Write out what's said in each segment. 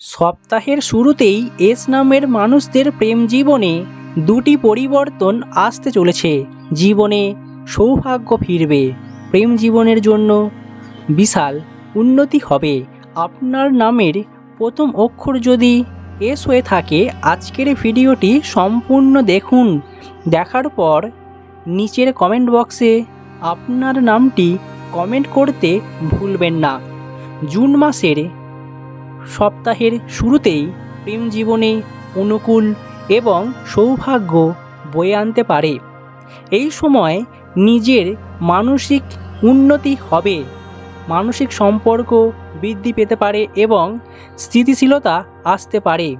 সপ্তাহের শুরুতেই এস নামের মানুষদের প্রেম জীবনে দুটি পরিবর্তন আসতে চলেছে। জীবনে সৌভাগ্য ফিরবে, প্রেম জীবনের জন্য বিশাল উন্নতি হবে। আপনার নামের প্রথম অক্ষর যদি এস হয়ে থাকে, আজকের ভিডিওটি সম্পূর্ণ দেখুন। দেখার পর নিচের কমেন্ট বক্সে আপনার নামটি কমেন্ট করতে ভুলবেন না। জুন মাসের সপ্তাহের শুরুতেই প্রেম জীবনে অনুকূল এবং সৌভাগ্য বয়ে আনতে পারে। এই সময় নিজের মানসিক উন্নতি হবে। মানসিক সম্পর্ক বৃদ্ধি পেতে পারে এবং স্থিতিশীলতা আসতে পারে।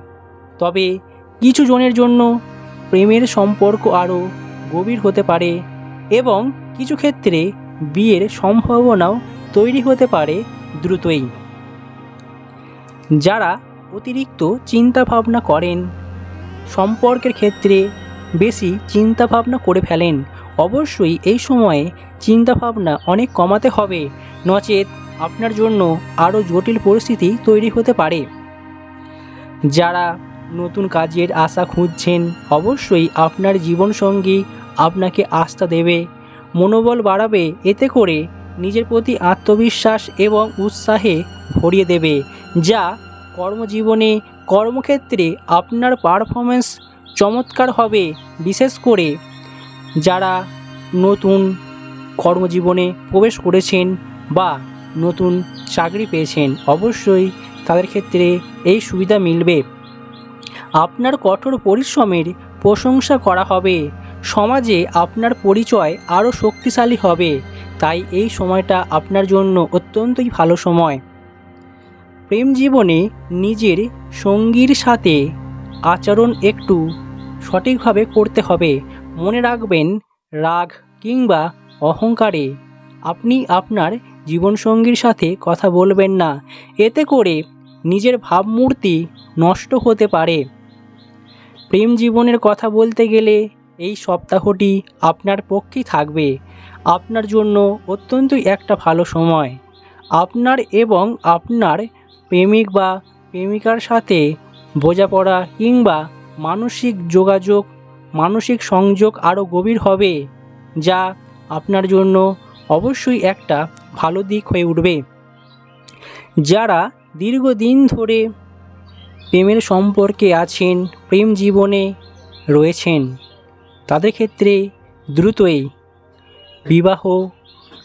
তবে কিছু জনের জন্য প্রেমের সম্পর্ক আরও গভীর হতে পারে এবং কিছু ক্ষেত্রে বিয়ের সম্ভাবনাও তৈরি হতে পারে দ্রুতই। যারা অতিরিক্ত চিন্তা ভাবনা করেন, সম্পর্কের ক্ষেত্রে বেশি চিন্তা ভাবনা করে ফেলেন। অবশ্যই এই সময়ে চিন্তা ভাবনা অনেক কমাতে হবে। নচেত আপনার জন্য আরও জটিল পরিস্থিতি তৈরি হতে পারে। যারা নতুন কাজের আশা খুঁজছেন, অবশ্যই আপনার জীবনসঙ্গী আপনাকে আস্থা দেবে। মনোবল বাড়াবে, এতে করে নিজের প্রতি আত্মবিশ্বাস এবং উৎসাহে ভরিয়ে দেবে, যা কর্মজীবনে কর্মক্ষেত্রে আপনার পারফরমেন্স চমৎকার হবে, বিশেষ করে যারা নতুন কর্মজীবনে প্রবেশ করেছেন বা নতুন চাকরি পেয়েছেন, অবশ্যই তাদের ক্ষেত্রে এই সুবিধা মিলবে। আপনার কঠোর পরিশ্রমের প্রশংসা করা হবে, সমাজে আপনার পরিচয় আরও শক্তিশালী হবে, তাই এই সময়টা আপনার জন্য অত্যন্তই ভালো সময়। প্রেম জীবনে নিজের সঙ্গীর সাথে আচরণ একটু সঠিকভাবে করতে হবে। মনে রাখবেন, রাগ কিংবা অহংকারে আপনি আপনার জীবনসঙ্গীর সাথে কথা বলবেন না। এতে করে নিজের ভাবমূর্তি নষ্ট হতে পারে। প্রেম জীবনের কথা বলতে গেলে এই সপ্তাহটি আপনার পক্ষেই থাকবে। আপনার জন্য অত্যন্তই একটা ভালো সময়। আপনার এবং আপনার প্রেমিক বা প্রেমিকার সাথে বোঝাপড়া কিংবা মানসিক যোগাযোগ, মানসিক সংযোগ আরও গভীর হবে, যা আপনার জন্য অবশ্যই একটা ভালো দিক হয়ে উঠবে। যারা দীর্ঘদিন ধরে প্রেমের সম্পর্কে আছেন, প্রেম জীবনে রয়েছেন, তাদের ক্ষেত্রে দ্রুতই বিবাহ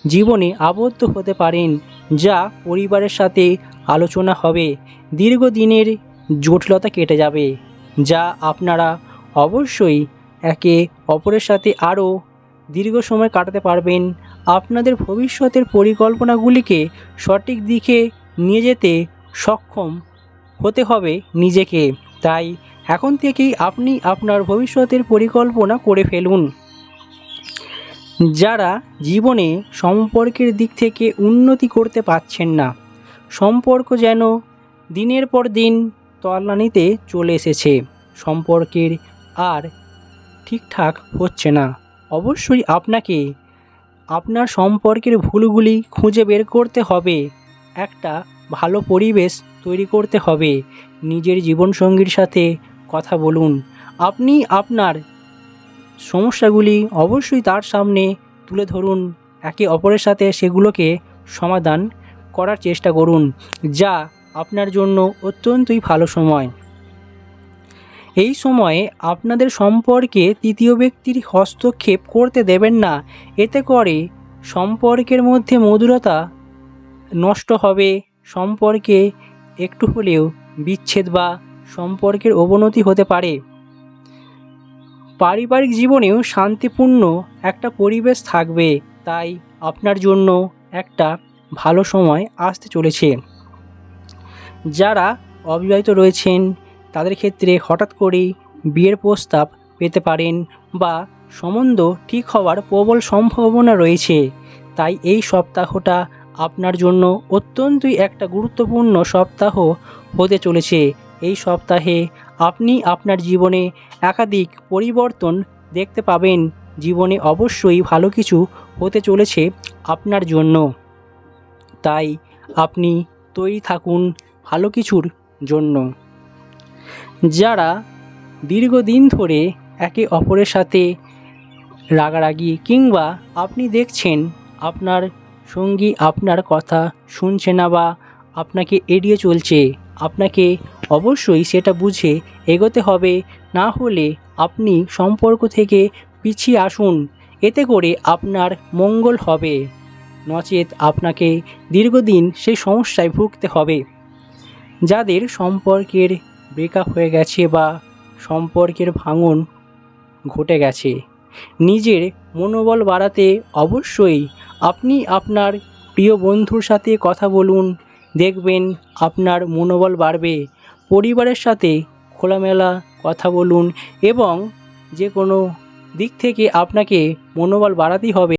জীবনে আবদ্ধ হতে পারেন, যা পরিবারের সাথে আলোচনা হবে। দীর্ঘদিনের জটিলতা কেটে যাবে, যা আপনারা অবশ্যই একে অপরের সাথে আরও দীর্ঘ সময় কাটাতে পারবেন। আপনাদের ভবিষ্যতের পরিকল্পনাগুলিকে সঠিক দিকে নিয়ে যেতে সক্ষম হতে হবে নিজেকে। তাই এখন থেকেই আপনি আপনার ভবিষ্যতের পরিকল্পনা করে ফেলুন। যারা জীবনে সম্পর্কের দিক থেকে উন্নতি করতে পারছেন না সম্পর্ক যেন দিনের পর দিন তলানিতে চলে এসেছে। সম্পর্কের আর ঠিকঠাক হচ্ছে না। অবশ্যই আপনাকে আপনার সম্পর্কের ভুলগুলি খুঁজে বের করতে হবে। একটা ভালো পরিবেশ তৈরি করতে হবে। নিজের জীবনসঙ্গীর সাথে কথা বলুন। আপনি আপনার সমস্যাগুলি অবশ্যই তার সামনে তুলে ধরুন। একে অপরের সাথে সেগুলোকে সমাধান করার চেষ্টা করুন, যা আপনার জন্য অত্যন্তই ভালো সময়। এই সময়ে আপনাদের সম্পর্কে তৃতীয় ব্যক্তির হস্তক্ষেপ করতে দেবেন না, এতে করে সম্পর্কের মধ্যে মধুরতা নষ্ট হবে, সম্পর্কে একটু হলেও বিচ্ছেদ বা সম্পর্কের অবনতি হতে পারে। পারিবারিক জীবনেও শান্তিপূর্ণ একটা পরিবেশ থাকবে, তাই আপনার জন্য একটা ভালো সময় আসতে চলেছে। যারা অবিবাহিত রয়েছেন, তাদের ক্ষেত্রে হঠাৎ করেই বিয়ের প্রস্তাব পেতে পারেন বা সম্বন্ধ ঠিক হওয়ার প্রবল সম্ভাবনা রয়েছে। তাই এই সপ্তাহটা আপনার জন্য অত্যন্তই একটা গুরুত্বপূর্ণ সপ্তাহ হতে চলেছে। এই সপ্তাহে আপনি আপনার জীবনে একাধিক পরিবর্তন দেখতে পাবেন। জীবনে অবশ্যই ভালো কিছু হতে চলেছে আপনার জন্য। তাই আপনি তৈরি থাকুন ভালো কিছুর জন্য। যারা দীর্ঘদিন ধরে একে অপরের সাথে রাগারাগি কিংবা আপনি দেখছেন আপনার সঙ্গী আপনার কথা শুনছে না বা আপনাকে এড়িয়ে চলছে, আপনাকে অবশ্যই সেটা বুঝে এগোতে হবে, না হলে আপনি সম্পর্ক থেকে পিছিয়ে আসুন। এতে করে আপনার মঙ্গল হবে। নচেত আপনাকে দীর্ঘদিন সেই সমস্যায় ভুগতে হবে। যাদের সম্পর্কের ব্রেকআপ হয়ে গেছে বা সম্পর্কের ভাঙন ঘটে গেছে, নিজের মনোবল বাড়াতে অবশ্যই আপনি আপনার প্রিয় বন্ধুর সাথে কথা বলুন, দেখবেন আপনার মনোবল বাড়বে, পরিবারের সাথে খোলামেলা কথা বলুন এবং যে কোনো দিক থেকে আপনাকে মনোবল বাড়াতেই হবে।